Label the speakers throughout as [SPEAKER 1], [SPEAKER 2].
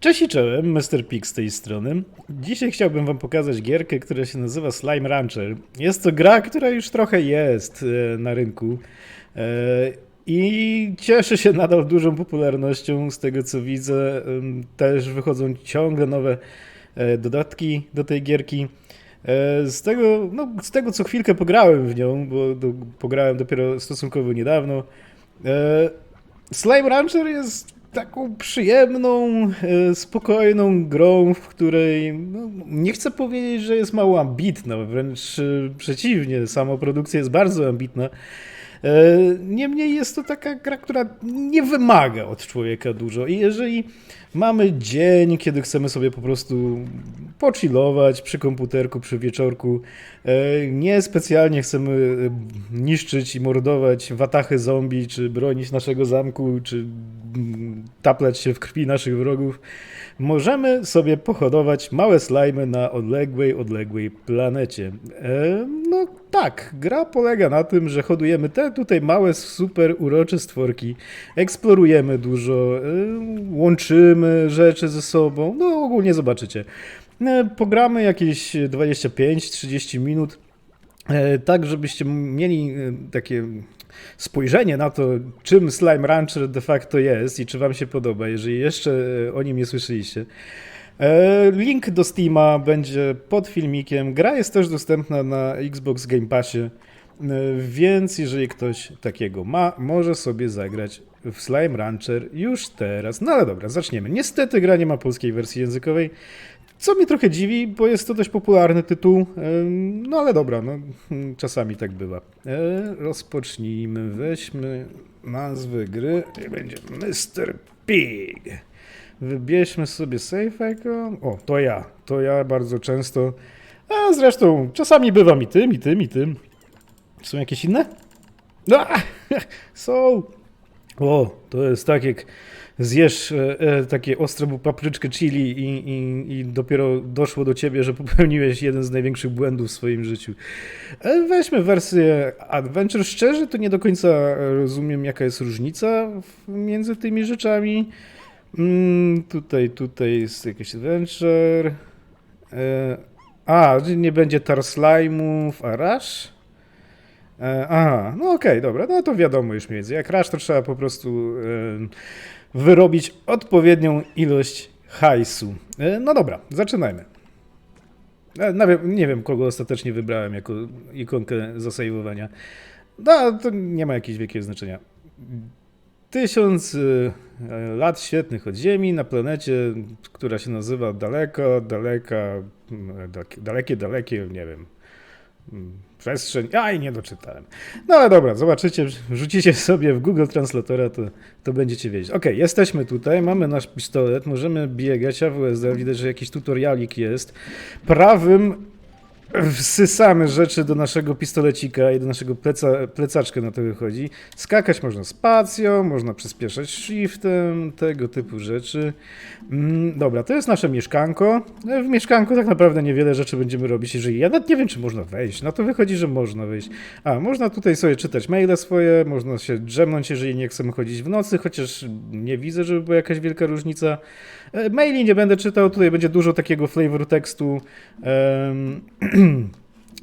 [SPEAKER 1] Cześć i czołem, Mr. Pig z tej strony. Dzisiaj chciałbym wam pokazać gierkę, która się nazywa Slime Rancher. Jest to gra, która już trochę jest e, na rynku e, i cieszy się nadal dużą popularnością. Z tego co widzę, też wychodzą ciągle nowe e, dodatki do tej gierki. Z tego, no, z tego co chwilkę pograłem w nią, bo do, pograłem dopiero stosunkowo niedawno. Slime Rancher jest taką przyjemną, e, spokojną grą, w której no, nie chcę powiedzieć, że jest mało ambitna, wręcz e, przeciwnie, sama produkcja jest bardzo ambitna. E, Niemniej jest to taka gra, która nie wymaga od człowieka dużo. I jeżeli mamy dzień, kiedy chcemy sobie po prostu pochillować przy komputerku, przy wieczorku, nie specjalnie chcemy niszczyć i mordować watachy zombie, czy bronić naszego zamku, czy taplać się w krwi naszych wrogów, możemy sobie pohodować małe slajmy na odległej, odległej planecie. E, no tak, gra polega na tym, że hodujemy te tutaj małe, super urocze stworki, eksplorujemy dużo, e, łączymy rzeczy ze sobą, no ogólnie zobaczycie. E, Pogramy jakieś 25-30 minut, e, tak żebyście mieli e, takie spojrzenie na to, czym Slime Rancher de facto jest i czy wam się podoba, jeżeli jeszcze e, o nim nie słyszeliście. E, Link do Steama będzie pod filmikiem. Gra jest też dostępna na Xbox Game Passie, e, więc jeżeli ktoś takiego ma, może sobie zagrać w Slime Rancher już teraz. No ale dobra, zaczniemy. Niestety gra nie ma polskiej wersji językowej, co mnie trochę dziwi, bo jest to dość popularny tytuł. No ale dobra, no, czasami tak bywa. E, Rozpocznijmy, weźmy nazwę gry i będzie Mr. Pig. Wybierzmy sobie safe icon. O, to ja. To ja bardzo często. A zresztą czasami bywam i tym, i tym, i tym. Są jakieś inne? A, są. O, to jest tak jak zjesz e, e, takie ostre papryczkę chili i, i, i dopiero doszło do ciebie, że popełniłeś jeden z największych błędów w swoim życiu. E, weźmy wersję Adventure. Szczerze to nie do końca rozumiem jaka jest różnica między tymi rzeczami. Mm, tutaj, tutaj jest jakiś Adventure. E, a, nie będzie Tar Slime'ów, a Rush? E, aha, no okej, dobra, no to wiadomo już więcej. Jak Rush to trzeba po prostu e, wyrobić odpowiednią ilość hajsu. E, no dobra, zaczynajmy. E, nawet nie wiem, kogo ostatecznie wybrałem jako ikonkę zasejwowania. No, to nie ma jakiegoś wielkiego znaczenia. Tysiąc y, lat świetnych od Ziemi na planecie, która się nazywa daleko, daleka, dalekie, dalekie, nie wiem, mm, przestrzeń. Aj, nie doczytałem. No ale dobra, zobaczycie, rzucicie sobie w Google Translatora, to, to będziecie wiedzieć. Okej, jesteśmy tutaj, mamy nasz pistolet, możemy biegać, a w widać, że jakiś tutorialik jest. Prawym wsysamy rzeczy do naszego pistolecika i do naszego pleca, plecaczka na to wychodzi. Skakać można spacją, można przyspieszać shiftem, tego typu rzeczy. Mm, dobra, to jest nasze mieszkanko. W mieszkanku tak naprawdę niewiele rzeczy będziemy robić, jeżeli ja nawet nie wiem, czy można wejść. No to wychodzi, że można wejść. A, można tutaj sobie czytać maile swoje, można się drzemnąć, jeżeli nie chcemy chodzić w nocy, chociaż nie widzę, żeby była jakaś wielka różnica. E, Maili nie będę czytał, tutaj będzie dużo takiego flavor tekstu. em,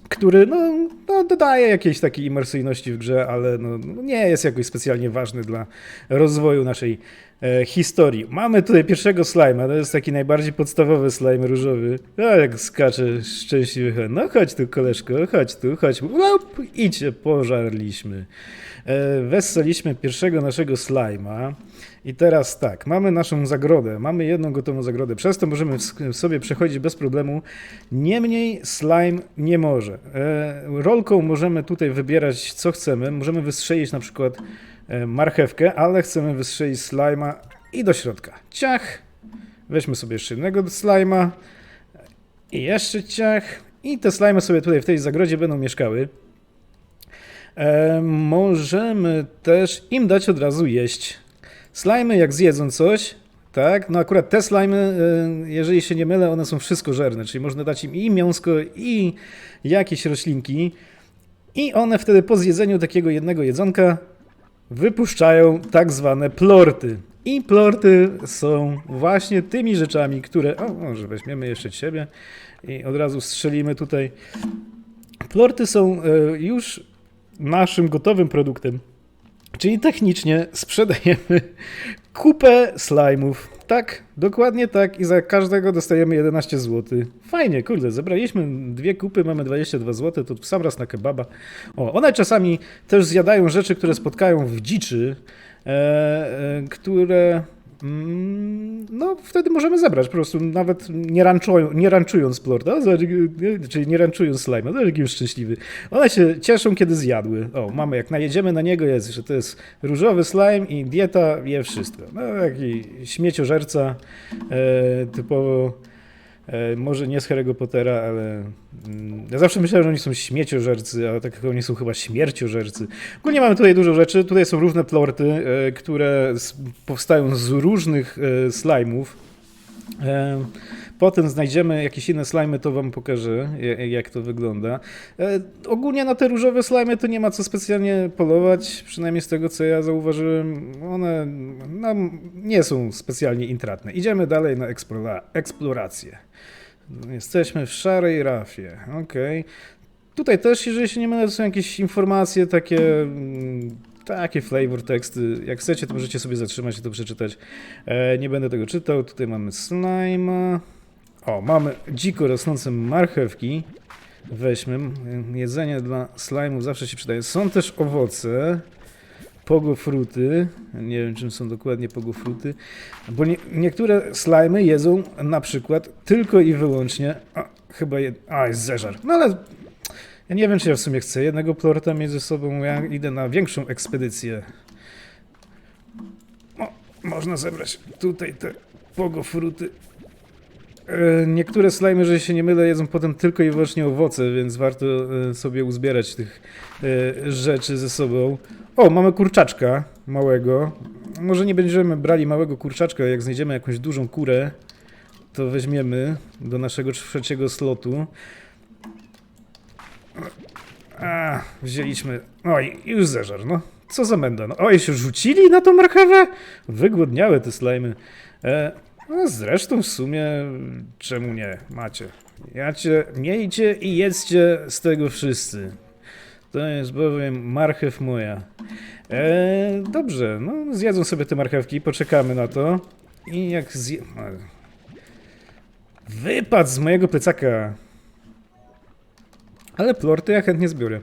[SPEAKER 1] który no, no, dodaje jakiejś takiej imersyjności w grze, ale no, no nie jest jakoś specjalnie ważny dla rozwoju naszej e, historii. Mamy tutaj pierwszego slajma, to jest taki najbardziej podstawowy slime różowy. A jak skacze szczęśliwy. No chodź tu koleżko, chodź tu, chodź. Lop, idź, pożarliśmy. E, wesseliśmy pierwszego naszego slajma. I teraz tak, mamy naszą zagrodę, mamy jedną gotową zagrodę, przez to możemy sobie przechodzić bez problemu. Niemniej slime nie może. E, rolką możemy tutaj wybierać co chcemy. Możemy wystrzelić na przykład e, marchewkę, ale chcemy wystrzelić slima i do środka. Ciach! Weźmy sobie jeszcze jednego slima i jeszcze ciach. I te slimy sobie tutaj w tej zagrodzie będą mieszkały. E, możemy też im dać od razu jeść. Slimy jak zjedzą coś, tak, no akurat te slimy, e, jeżeli się nie mylę, one są wszystkożerne, czyli można dać im i mięsko, i jakieś roślinki. I one wtedy po zjedzeniu takiego jednego jedzonka wypuszczają tak zwane plorty. I plorty są właśnie tymi rzeczami, które. O, może weźmiemy jeszcze ciebie i od razu strzelimy tutaj. Plorty są e, już naszym gotowym produktem. Czyli technicznie sprzedajemy kupę slajmów. Tak, dokładnie tak. I za każdego dostajemy 11 zł. Fajnie, kurde, zebraliśmy dwie kupy, mamy 22 zł, to w sam raz na kebaba. O, one czasami też zjadają rzeczy, które spotkają w dziczy, e, e, które. Mm, No, wtedy możemy zebrać, po prostu nawet nie, ranczują, nie ranczując plorta, zobacz, e, czyli nie ranczując slajma, zobacz jaki już szczęśliwy. One się cieszą, kiedy zjadły. O, mamy, jak najedziemy na niego, jest, że to jest różowy slime i dieta je wszystko. No, taki śmieciożerca, e, typowo, może nie z Harry'ego Pottera, ale mm, ja zawsze myślałem, że oni są śmieciożercy, a tak oni są chyba śmierciożercy. Ogólnie mamy tutaj dużo rzeczy, tutaj są różne plorty, e, które powstają z różnych e, slajmów. Potem znajdziemy jakieś inne slimy, to wam pokażę, ja- jak to wygląda. E, Ogólnie na te różowe slimy to nie ma co specjalnie polować, przynajmniej z tego co ja zauważyłem. One no, nie są specjalnie intratne. Idziemy dalej na eksplora eksplorację. Jesteśmy w szarej rafie, okej. Tutaj też, jeżeli się nie mylę, to są jakieś informacje takie, mm, takie flavor teksty. Jak chcecie, to możecie sobie zatrzymać i to przeczytać. E, nie będę tego czytał. Tutaj mamy slime. O, mamy dziko rosnące marchewki. Weźmy. Jedzenie dla slime'ów zawsze się przydaje. Są też owoce. Pogofruty. Nie wiem, czym są dokładnie pogofruty. Bo nie, niektóre slimy jedzą na przykład tylko i wyłącznie. A, chyba. Jed... A, jest zeżar. No ale. Ja nie wiem, czy ja w sumie chcę jednego plorta mieć ze sobą. Ja idę na większą ekspedycję. O, można zebrać tutaj te pogofruty. E, Niektóre slajmy, jeżeli się nie mylę, jedzą potem tylko i wyłącznie owoce, więc warto e, sobie uzbierać tych e, rzeczy ze sobą. O, mamy kurczaczka małego. Może nie będziemy brali małego kurczaczka, jak znajdziemy jakąś dużą kurę, to weźmiemy do naszego trzeciego slotu. A, wzięliśmy. Oj, już zeżar, no. Co za menda, no. Oj, się rzucili na tą marchewę? Wygłodniały te slajmy. E, no zresztą w sumie, czemu nie? Macie. Jacie, miejcie i jedzcie z tego wszyscy. To jest bowiem marchew moja. E, dobrze, no zjedzą sobie te marchewki, poczekamy na to. I jak zje... Wypadł z mojego plecaka. Ale plorty ja chętnie zbiorę.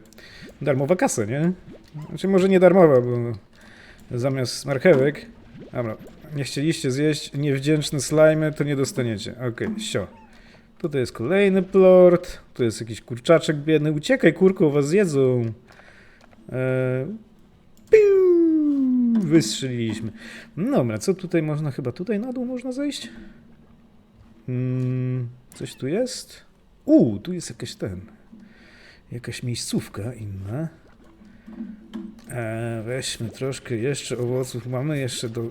[SPEAKER 1] Darmowa kasa, nie? Znaczy może nie darmowa, bo zamiast marchewek... Dobra, nie chcieliście zjeść niewdzięczne slimy, to nie dostaniecie. Okej, sio. Tutaj jest kolejny plort. Tu jest jakiś kurczaczek biedny. Uciekaj, kurko, was zjedzą. Eee, piu, wystrzeliliśmy. Dobra, co tutaj można? Chyba tutaj na dół można zejść? Mm, coś tu jest? U, tu jest jakaś ten. Jakaś miejscówka inna. E, weźmy troszkę jeszcze owoców. Mamy jeszcze do,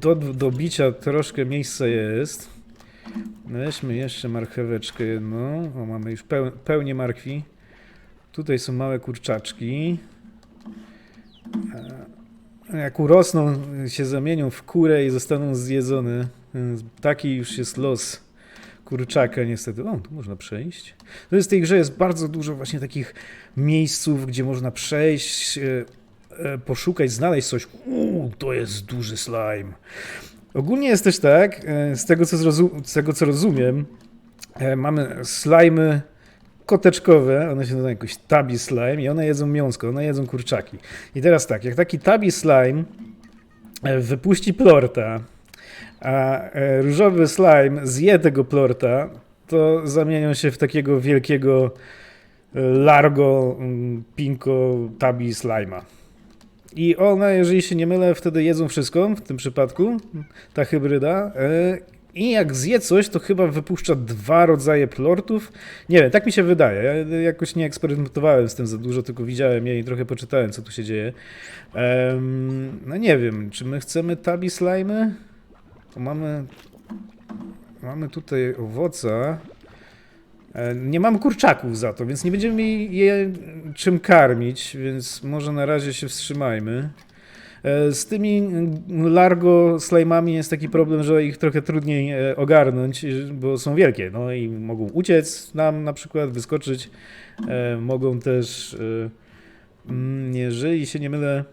[SPEAKER 1] do, do bicia troszkę miejsca jest. Weźmy jeszcze marcheweczkę jedną. O, mamy już peł, pełnię. Tutaj są małe kurczaczki. E, jak urosną, się zamienią w kurę i zostaną zjedzone. Taki już jest los kurczaka niestety. O, tu można przejść. To jest w tej grze jest bardzo dużo właśnie takich miejsców, gdzie można przejść, e, poszukać, znaleźć coś. Uuu, to jest duży slime. Ogólnie jest też tak, e, z tego co, z tego, co rozumiem, e, mamy slimy koteczkowe, one się nazywają jakoś tabi slime i one jedzą miąsko, one jedzą kurczaki. I teraz tak, jak taki tabi slime e, wypuści plorta, a e, różowy slime zje tego plorta, to zamienią się w takiego wielkiego e, largo mm, pinko tabi slima. I one, jeżeli się nie mylę, wtedy jedzą wszystko, w tym przypadku, ta hybryda. e, I jak zje coś, to chyba wypuszcza dwa rodzaje plortów. Nie wiem, tak mi się wydaje. Ja jakoś nie eksperymentowałem z tym za dużo, tylko widziałem je i trochę poczytałem, co tu się dzieje. Em, no nie wiem, czy my chcemy tabi slimy? To mamy, mamy tutaj owoca. E, Nie mam kurczaków za to, więc nie będziemy mieli je czym karmić, więc może na razie się wstrzymajmy. E, Z tymi mm, largo slajmami jest taki problem, że ich trochę trudniej e, ogarnąć, bo są wielkie. No i mogą uciec nam na przykład, wyskoczyć. Mogą też, mm, jeżeli się nie mylę,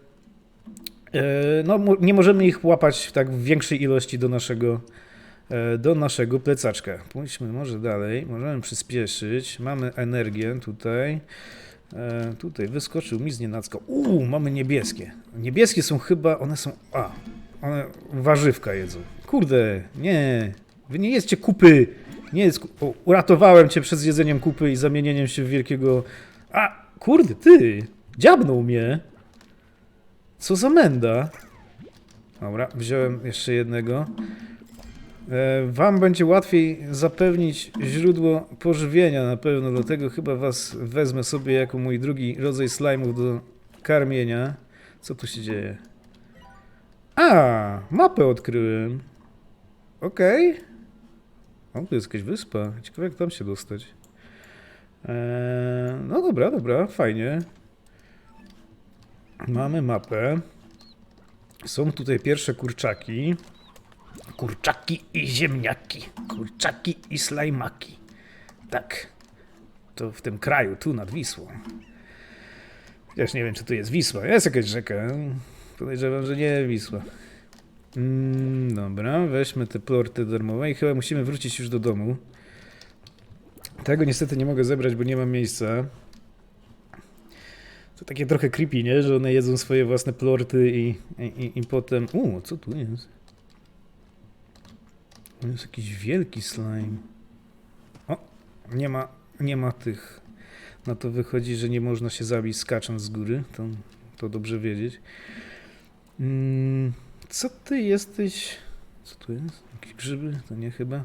[SPEAKER 1] no nie możemy ich łapać tak w większej ilości do naszego, do naszego plecaczka. Pójdźmy może dalej, możemy przyspieszyć. Mamy energię tutaj. E, tutaj wyskoczył mi z nienacka. Uuu, mamy niebieskie. Niebieskie są chyba, one są, a, one warzywka jedzą. Kurde, nie, wy nie jedzcie kupy. Nie jest, o, uratowałem cię przed jedzeniem kupy i zamienieniem się w wielkiego, a, kurde, ty, dziabnął mnie. Co za menda. Dobra, wziąłem jeszcze jednego. E, Wam będzie łatwiej zapewnić źródło pożywienia na pewno, dlatego chyba was wezmę sobie jako mój drugi rodzaj slime'ów do karmienia. Co tu się dzieje? A, mapę odkryłem. Okej. O, tu jest jakaś wyspa. Ciekawe jak tam się dostać. Eee, no dobra, dobra, fajnie. Mamy mapę. Są tutaj pierwsze kurczaki. Kurczaki i ziemniaki. Kurczaki i slajmaki. Tak. To w tym kraju, tu nad Wisłą. Chociaż nie wiem, czy tu jest Wisła. Jest jakaś rzeka. Podejrzewam, że nie Wisła. Mm, dobra, weźmy te plorty darmowe i chyba musimy wrócić już do domu. Tego niestety nie mogę zebrać, bo nie mam miejsca. To takie trochę creepy, nie? Że one jedzą swoje własne plorty i, i, i potem... U, co tu jest? To jest jakiś wielki slime. O, nie ma, nie ma tych. No to wychodzi, że nie można się zabić skacząc z góry. To, to dobrze wiedzieć. Mm, co ty jesteś? Co tu jest? Jakieś grzyby? To nie chyba.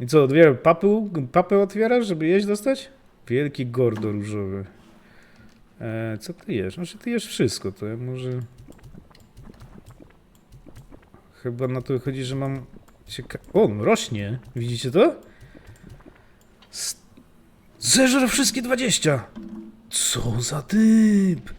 [SPEAKER 1] I co, otwiera papę, papę otwierasz, żeby jeść dostać? Wielki gordo różowy. E, co ty jesz? Znaczy ty jesz wszystko, to ja może... Chyba na to wychodzi, że mam Cieka... O, rośnie. Widzicie to? S- Zeżar wszystkie 20! Co za typ!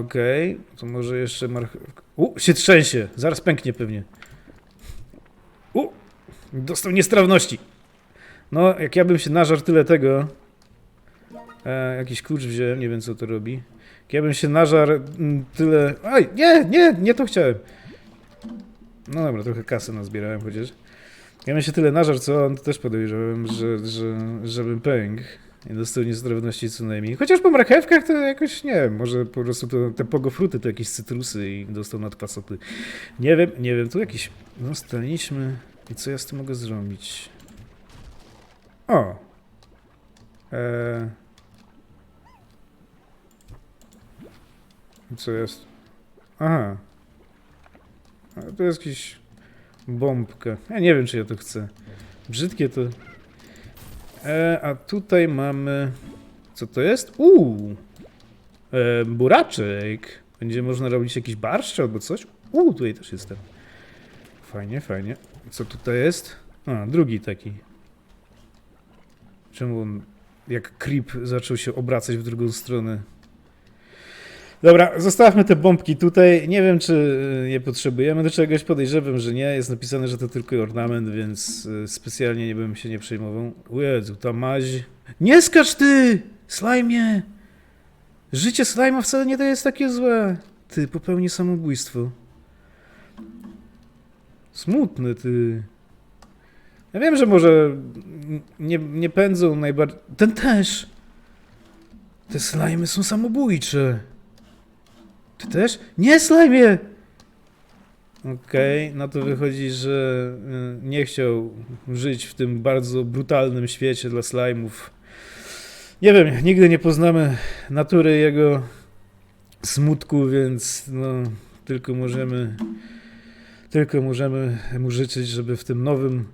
[SPEAKER 1] Okej, to może jeszcze marchewka. U, się trzęsie. Zaraz pęknie pewnie. U, dostał niestrawności. No, jak ja bym się nażarł tyle tego... E, jakiś klucz wziąłem, nie wiem co to robi. Ja bym się nażarł mm, tyle... Aj, nie, nie, nie to chciałem. No dobra, trochę kasy nazbierałem chociaż. Ja bym się tyle nażarł, co on też podejrzewam, że, że, żebym pękł. Nie dostał niestrawności co najmniej. Chociaż po marchewkach to jakoś, nie wiem, może po prostu to, te pogofruty to jakieś cytrusy i dostał nadkwasoty. Nie wiem, nie wiem, tu jakiś... No, staliśmy... I co ja z tym mogę zrobić? O! Eee... Co jest? Aha. A to jest jakiś bombka. Ja nie wiem, czy ja to chcę. Brzydkie to. E, a tutaj mamy. Co to jest? Uuu! E, buraczek. Będzie można robić jakiś barszcz albo coś. Uuu, tutaj też jestem. Fajnie, fajnie. Co tutaj jest? A, drugi taki. Czemu on jak creep zaczął się obracać w drugą stronę? Dobra, zostawmy te bombki tutaj. Nie wiem, czy y, je potrzebujemy do czegoś. Podejrzewam, że nie. Jest napisane, że to tylko ornament, więc y, specjalnie nie bym się nie przejmował. Jezu, ta maź. Nie skacz ty! Slajmie! Życie slajma wcale nie jest takie złe. Ty popełni samobójstwo. Smutny ty. Ja wiem, że może nie, nie pędzą najbardziej... Ten też! Te slajmy są samobójcze. Ty też? Nie, slajmie! Okej, no to wychodzi, że y, nie chciał żyć w tym bardzo brutalnym świecie dla slajmów. Nie wiem, nigdy nie poznamy natury jego smutku, więc no, tylko możemy tylko możemy mu życzyć, żeby w tym nowym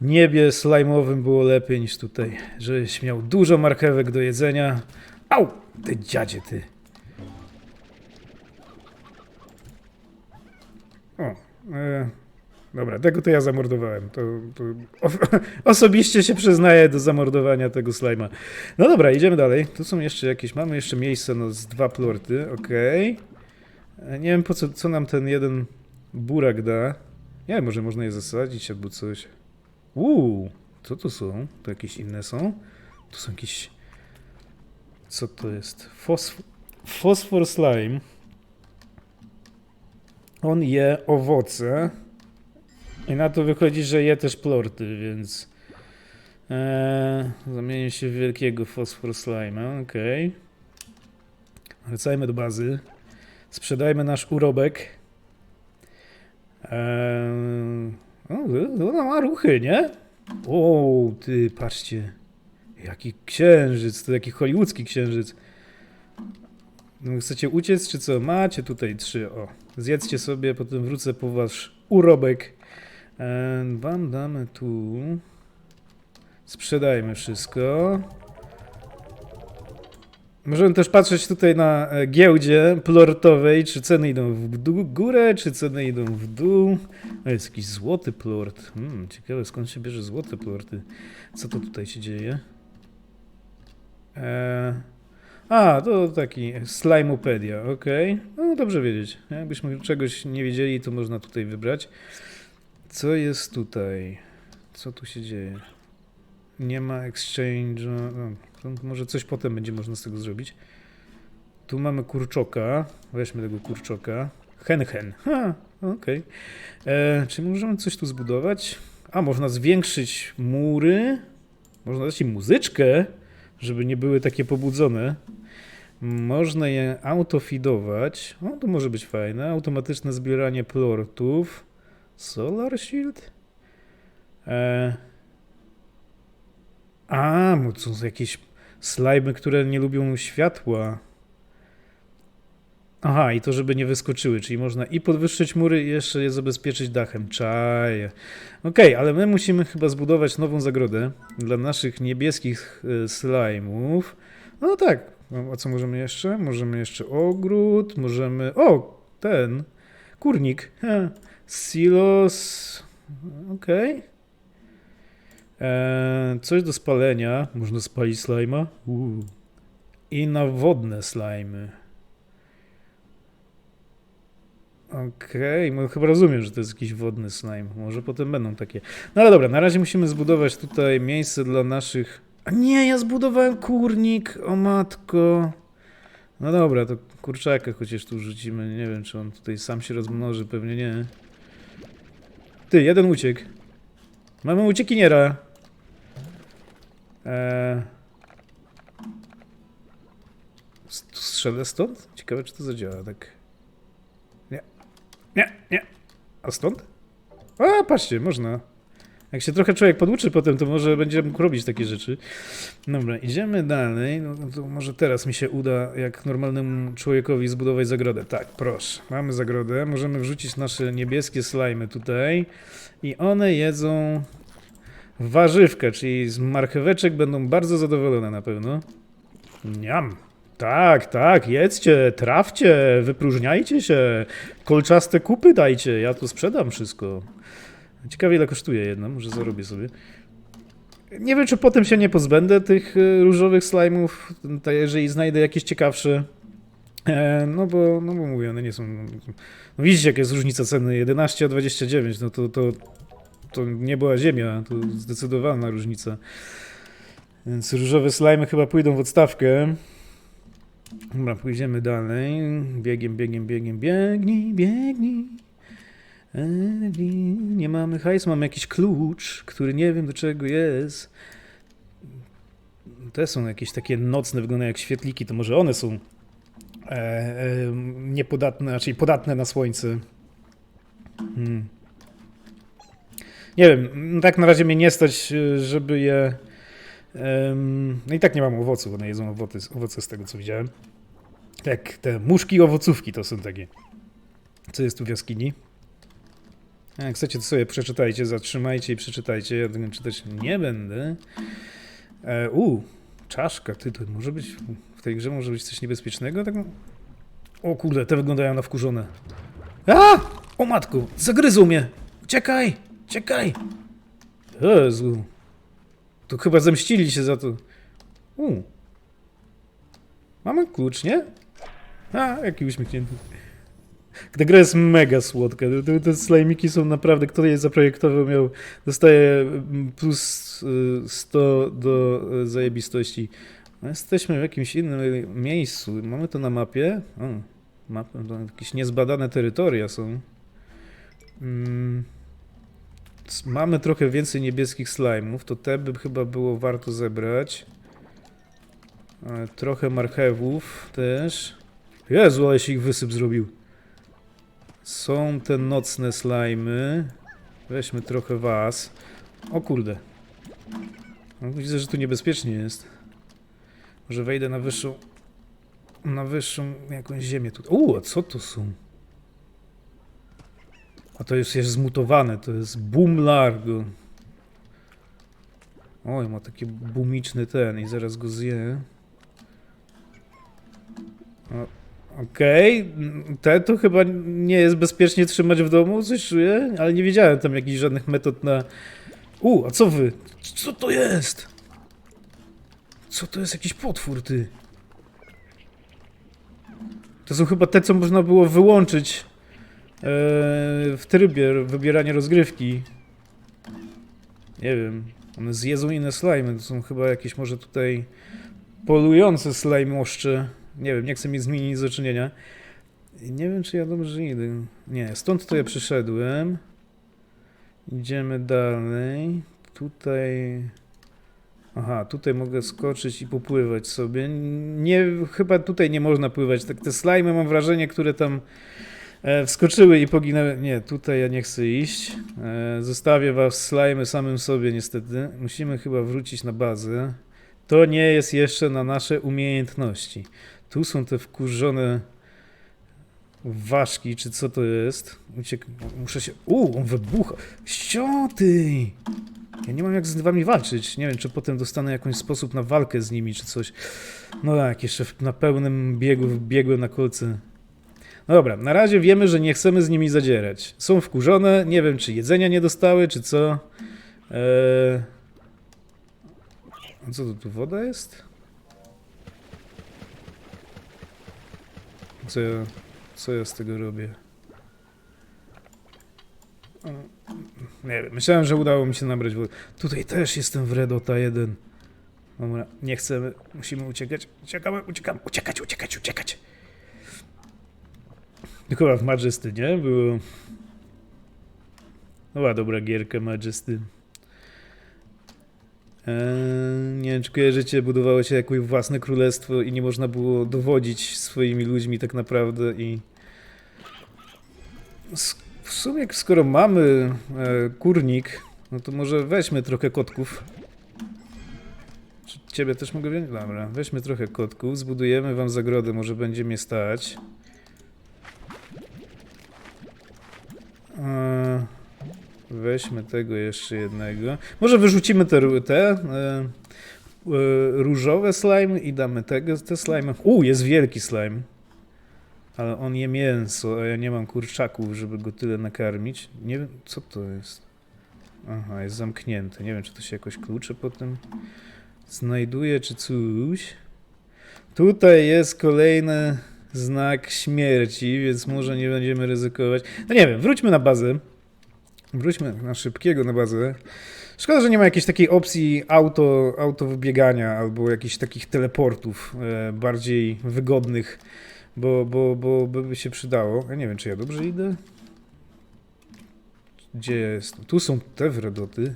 [SPEAKER 1] niebie slajmowym było lepiej niż tutaj. Żebyś miał dużo marchewek do jedzenia. Au! Ty dziadzie, ty. Dobra, tego to ja zamordowałem. To, to osobiście się przyznaję do zamordowania tego slajma. No dobra, idziemy dalej. Tu są jeszcze jakieś, mamy jeszcze miejsce no, z dwa plorty, okej. E, Nie wiem po co, co nam ten jeden burak da. Nie może można je zasadzić albo coś. Uuu, co to są? To jakieś inne są? Tu są jakieś... Co to jest? Fosf... Fosfor slime. On je owoce. I na to wychodzi, że je też plorty, więc... Eee, zamienię się w wielkiego fosfor slime'a, okej. Wracajmy do bazy. Sprzedajmy nasz urobek. Eee, ona ma ruchy, nie? O, ty, patrzcie. Jaki księżyc, to jaki hollywoodzki księżyc. No, chcecie uciec, czy co? Macie tutaj trzy, o. Zjedzcie sobie, potem wrócę po wasz urobek. Wam damy tu. Sprzedajmy wszystko. Możemy też patrzeć tutaj na e, giełdzie plortowej, czy ceny idą w górę, czy ceny idą w dół. O, jest jakiś złoty plort. Hmm, ciekawe skąd się bierze złote plorty. Co to tutaj się dzieje? Eee, a, to taki Slimeopedia, okej. No dobrze wiedzieć. Jakbyśmy czegoś nie wiedzieli, to można tutaj wybrać. Co jest tutaj? Co tu się dzieje? Nie ma exchange. No, może coś potem będzie można z tego zrobić. Tu mamy kurczoka. Weźmy tego kurczoka. Hen hen. Ha, okej. E, Czy możemy coś tu zbudować? A, można zwiększyć mury. Można dać im muzyczkę, żeby nie były takie pobudzone. Można je autofidować. O, to może być fajne. Automatyczne zbieranie plortów. Solar Shield? E... A, są jakieś slajmy, które nie lubią światła. Aha, i to żeby nie wyskoczyły, czyli można i podwyższyć mury i jeszcze je zabezpieczyć dachem. Czaję. Okej, ale my musimy chyba zbudować nową zagrodę dla naszych niebieskich e, slajmów. No tak, no, a co możemy jeszcze? Możemy jeszcze ogród, możemy... O, ten, kurnik. Ha. Silos. Okej. Eee, Coś do spalenia. Można spalić slajma. Uuu. I na wodne slajmy. Okej, no chyba rozumiem, że to jest jakiś wodny slime. Może potem będą takie. No ale dobra, na razie musimy zbudować tutaj miejsce dla naszych. A nie, ja zbudowałem kurnik, o matko. No dobra, to kurczaka chociaż tu rzucimy. Nie wiem, czy on tutaj sam się rozmnoży, pewnie nie. Ty, jeden uciekł. Mamy uciekiniera. Eee... Strzelę stąd? Ciekawe, czy to zadziała tak. Nie. Nie. A stąd? A, patrzcie, można. Jak się trochę człowiek poduczy potem, to może będzie mógł robić takie rzeczy. Dobra, idziemy dalej. No to może teraz mi się uda, jak normalnemu człowiekowi, zbudować zagrodę. Tak, proszę. Mamy zagrodę. Możemy wrzucić nasze niebieskie slajmy tutaj. I one jedzą warzywkę, czyli z marcheweczek będą bardzo zadowolone na pewno. Niam. Tak, tak, jedzcie, trawcie, wypróżniajcie się, kolczaste kupy dajcie, ja tu sprzedam wszystko. Ciekawie ile kosztuje jedna, może zarobię sobie. Nie wiem, czy potem się nie pozbędę tych y, różowych slajmów, jeżeli znajdę jakieś ciekawsze. E, no bo, no bo mówię, one nie są... No widzicie, jaka jest różnica ceny, 11 a 29, no to, to, to nie była ziemia, to zdecydowana różnica. Więc różowe slajmy chyba pójdą w odstawkę. Dobra, pójdziemy dalej. Biegiem, biegiem, biegiem, biegnij, biegnij. Nie mamy hajs, mamy jakiś klucz, który nie wiem do czego jest. Te są jakieś takie nocne, wyglądają jak świetliki, to może one są e, e, niepodatne, raczej podatne na słońce. Hmm. Nie wiem, tak na razie mnie nie stać, żeby je. No i tak nie mam owoców, one jedzą owoce, owoce z tego co widziałem. Tak, te muszki owocówki to są takie. Co jest tu w jaskini? Jak chcecie, to sobie przeczytajcie, zatrzymajcie i przeczytajcie. Ja tego czytać nie będę. E, u, czaszka, ty, to może być. W tej grze może być coś niebezpiecznego? Tak? O kurde, te wyglądają na wkurzone. A! O matku, zagryzł mnie! Uciekaj! Uciekaj! Jezu. Chyba zemścili się za to. U. Mamy klucz, nie? A, jaki uśmiechnięty. Ta gra jest mega słodka. Te, te slajmiki są naprawdę, kto je zaprojektował, miał, dostaje mm, plus y, 100 do y, zajebistości. No, jesteśmy w jakimś innym miejscu. Mamy to na mapie. O, mapę, to jakieś niezbadane terytoria są. Mm. Mamy trochę więcej niebieskich slajmów, to te by chyba było warto zebrać. E, Trochę marchewów też. Jezu, ale się ich wysyp zrobił. Są te nocne slajmy. Weźmy trochę was. O kurde. No, widzę, że tu niebezpiecznie jest. Może wejdę na wyższą... Na wyższą jakąś ziemię tutaj. U, a co to są? A to już jest zmutowane, to jest Boom Largo. Oj, ma taki bumiczny ten i zaraz go zje. Okej, mm, te to chyba nie jest bezpiecznie trzymać w domu, coś czuję, ale nie wiedziałem tam jakichś żadnych metod na... U, a co wy? Co to jest? Co to jest jakiś potwór, ty? To są chyba te, co można było wyłączyć w trybie wybierania rozgrywki. Nie wiem. One zjedzą inne slimy. To są chyba jakieś może tutaj polujące slajmoszcze. Nie wiem, nie chcę mieć z nimi nic do czynienia. Nie wiem, czy ja dobrze idę. Nie, stąd to ja przyszedłem. Idziemy dalej. Tutaj... Aha, tutaj mogę skoczyć i popływać sobie. Nie, chyba tutaj nie można pływać. Tak te slajmy mam wrażenie, które tam e, wskoczyły i poginęły. Nie, tutaj ja nie chcę iść. E, zostawię was slajmy samym sobie niestety. Musimy chyba wrócić na bazę. To nie jest jeszcze na nasze umiejętności. Tu są te wkurzone ważki, czy co to jest. Uciek... Muszę się... U, on wybucha. Ścioty! Ja nie mam jak z wami walczyć. Nie wiem, czy potem dostanę jakiś sposób na walkę z nimi, czy coś. No tak, jeszcze na pełnym biegu biegłem na kolce. No dobra, na razie wiemy, że nie chcemy z nimi zadzierać. Są wkurzone, nie wiem, czy jedzenia nie dostały, czy co. Eee... Co to tu, woda jest? Co ja, co ja z tego robię? Nie wiem, myślałem, że udało mi się nabrać wody. Tutaj też jestem w Redota 1. Dobra, nie chcemy, musimy uciekać. Uciekamy, uciekamy, uciekać, uciekać, uciekać. Chyba w Majesty, nie? Było... Była dobra gierka Majesty. Eee, nie wiem, czy kojarzycie, budowało się jakieś własne królestwo i nie można było dowodzić swoimi ludźmi tak naprawdę i... W sumie, skoro mamy e, kurnik, no to może weźmy trochę kotków. Czy ciebie też mogę wziąć? Dobra, weźmy trochę kotków, zbudujemy wam zagrodę, może będzie mnie stać. E, Weźmy tego jeszcze jednego. Może wyrzucimy te, te e, e, różowe slime i damy tego, te slime. U, jest wielki slime. Ale on je mięso, a ja nie mam kurczaków, żeby go tyle nakarmić. Nie wiem, co to jest. Aha, jest zamknięty. Nie wiem, czy to się jakoś klucze potem znajduje, czy coś. Tutaj jest kolejny znak śmierci, więc może nie będziemy ryzykować. No nie wiem, wróćmy na bazę. Wróćmy na szybkiego na bazę. Szkoda, że nie ma jakiejś takiej opcji auto, auto wybiegania albo jakichś takich teleportów e, bardziej wygodnych, bo, bo, bo by się przydało. Ja nie wiem, czy ja dobrze idę. Gdzie jest? Tu są te wredoty.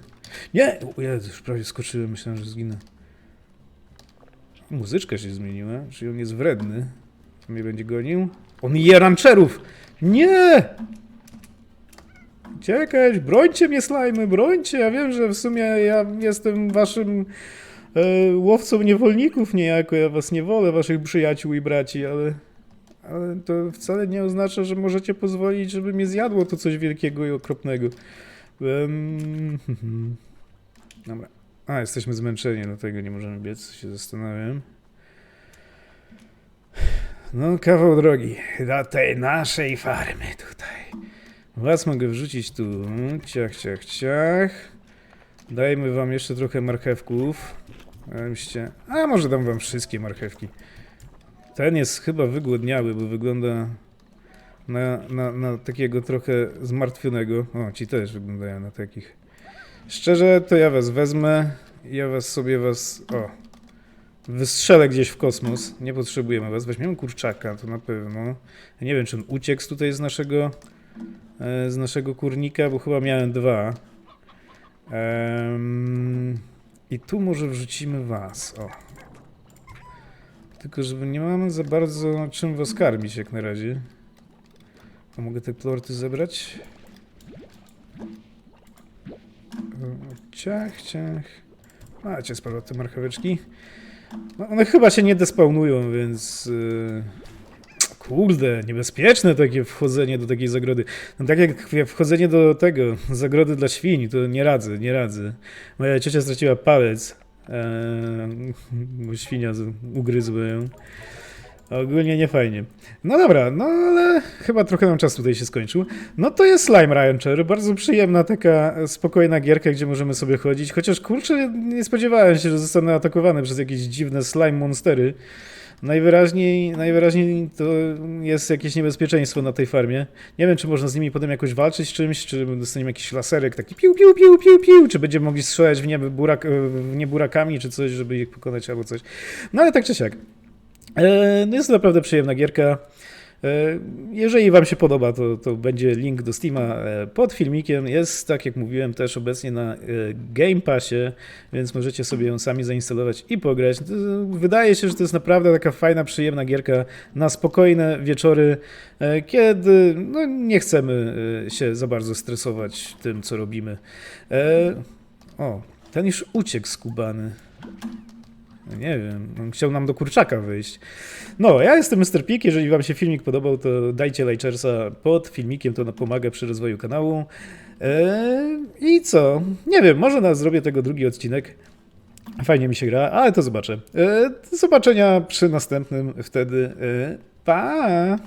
[SPEAKER 1] Nie! Jezu, już prawie skoczyłem, myślałem, że zginę. Muzyczka się zmieniła, czyli on jest wredny. Mnie będzie gonił. On je rancherów! Nie! Uciekać, brońcie mnie, slajmy, brońcie. Ja wiem, że w sumie ja jestem waszym e, łowcą niewolników niejako. Ja was nie wolę, waszych przyjaciół i braci, ale, ale to wcale nie oznacza, że możecie pozwolić, żeby mnie zjadło to coś wielkiego i okropnego. Em, Dobra. A, jesteśmy zmęczeni, dlatego nie możemy biec, się zastanawiam. No, kawał drogi do tej naszej farmy tutaj. Was mogę wrzucić tu. Ciach, ciach, ciach. Dajmy wam jeszcze trochę marchewków. Żebyście- A może dam wam wszystkie marchewki. Ten jest chyba wygłodniały, bo wygląda na, na, na takiego trochę zmartwionego. O, ci też wyglądają na takich. Szczerze, to ja was wezmę. Ja was sobie was. O. Wystrzelę gdzieś w kosmos. Nie potrzebujemy was. Weźmiemy kurczaka, to na pewno. Nie wiem, czy on uciekł tutaj z naszego. Z naszego kurnika, bo chyba miałem dwa. I tu może wrzucimy was. O. Tylko, żeby nie mamy za bardzo czym was karmić jak na razie. A mogę te plorty zebrać? Ciach, ciach. Macie z powrotem marcheweczki. No, one chyba się nie despawnują, więc... Yy... Kurde, niebezpieczne takie wchodzenie do takiej zagrody. No tak jak wchodzenie do tego, zagrody dla świń, to nie radzę, nie radzę. Moja ciocia straciła palec, ee, bo świnia ugryzła ją. Ogólnie nie fajnie. No dobra, no ale chyba trochę nam czas tutaj się skończył. No to jest Slime Rancher, bardzo przyjemna taka spokojna gierka, gdzie możemy sobie chodzić, chociaż kurczę nie spodziewałem się, że zostanę atakowany przez jakieś dziwne slime monstery. Najwyraźniej, najwyraźniej to jest jakieś niebezpieczeństwo na tej farmie. Nie wiem, czy można z nimi potem jakoś walczyć czymś, czy dostaniemy jakiś laserek taki piu, piu, piu, piu, piu, czy będziemy mogli strzelać w nie, burak, w nie burakami, czy coś, żeby ich pokonać albo coś. No ale tak czy siak. E, No jest to naprawdę przyjemna gierka. E, Jeżeli Wam się podoba, to, to będzie link do Steama e, pod filmikiem. Jest, tak jak mówiłem, też obecnie na e, Game Passie, więc możecie sobie ją sami zainstalować i pograć. Wydaje się, że to jest naprawdę taka fajna, przyjemna gierka na spokojne wieczory, kiedy no, nie chcemy się za bardzo stresować tym, co robimy. O, ten już uciekł z Kubany. No Nie wiem, chciał nam do kurczaka wyjść. No, ja jestem Mr. Pik. Jeżeli Wam się filmik podobał, to dajcie lajczersa pod filmikiem, to pomaga przy rozwoju kanału. Eee, I co? Nie wiem, może na, zrobię tego drugi odcinek. Fajnie mi się gra, ale to zobaczę. Eee, do zobaczenia przy następnym wtedy. Eee, pa!